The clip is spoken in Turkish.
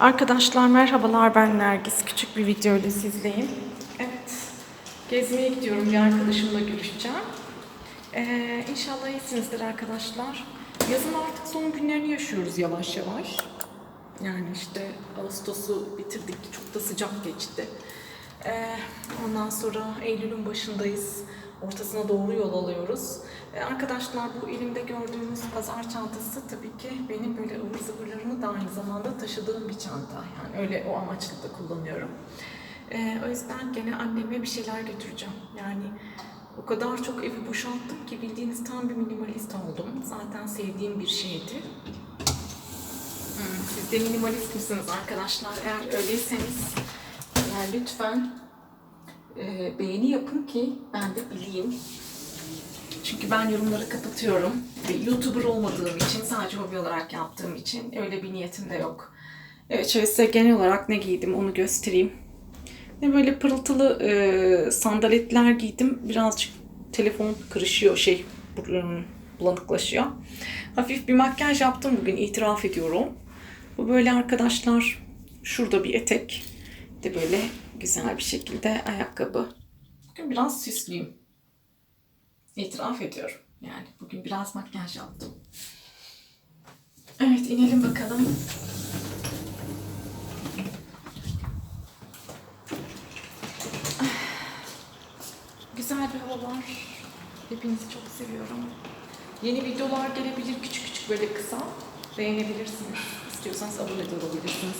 Arkadaşlar merhabalar ben Nergis. Küçük bir video ile sizleyim. Evet. Gezmeye gidiyorum. Bir arkadaşımla görüşeceğim. Ee, inşallah iyisinizdir arkadaşlar. Yazın artık son günlerini yaşıyoruz yavaş yavaş. Yani işte Ağustos'u bitirdik. Çok da sıcak geçti. Ee, ondan sonra Eylül'ün başındayız. Ortasına doğru yol alıyoruz. Ee, arkadaşlar bu elimde gördüğünüz pazar çantası tabii ki benim böyle ıvır zıvırlarımı da aynı zamanda taşıdığım bir çanta. Yani öyle o amaçla da kullanıyorum. Ee, o yüzden gene anneme bir şeyler götüreceğim. Yani o kadar çok evi boşalttım ki bildiğiniz tam bir minimalist oldum. Zaten sevdiğim bir şeydi. Hmm, Siz de minimalist misiniz arkadaşlar? Eğer öyleyseniz yani lütfen e, beğeni yapın ki ben de bileyim. Çünkü ben yorumları kapatıyorum. YouTuber olmadığım için, sadece hobi olarak yaptığım için öyle bir niyetim de yok. Evet, şöyle size genel olarak ne giydim onu göstereyim. Ne böyle pırıltılı e, sandaletler giydim. Birazcık telefon kırışıyor, şey bulanıklaşıyor. Hafif bir makyaj yaptım bugün, itiraf ediyorum. Bu böyle arkadaşlar, şurada bir etek. De böyle güzel bir şekilde ayakkabı. Bugün biraz süslüyüm. İtiraf ediyorum. Yani bugün biraz makyaj yaptım. Evet inelim bakalım. Güzel bir hava var. Hepinizi çok seviyorum. Yeni videolar gelebilir küçük küçük böyle kısa. Beğenebilirsiniz. İstiyorsanız abone de olabilirsiniz.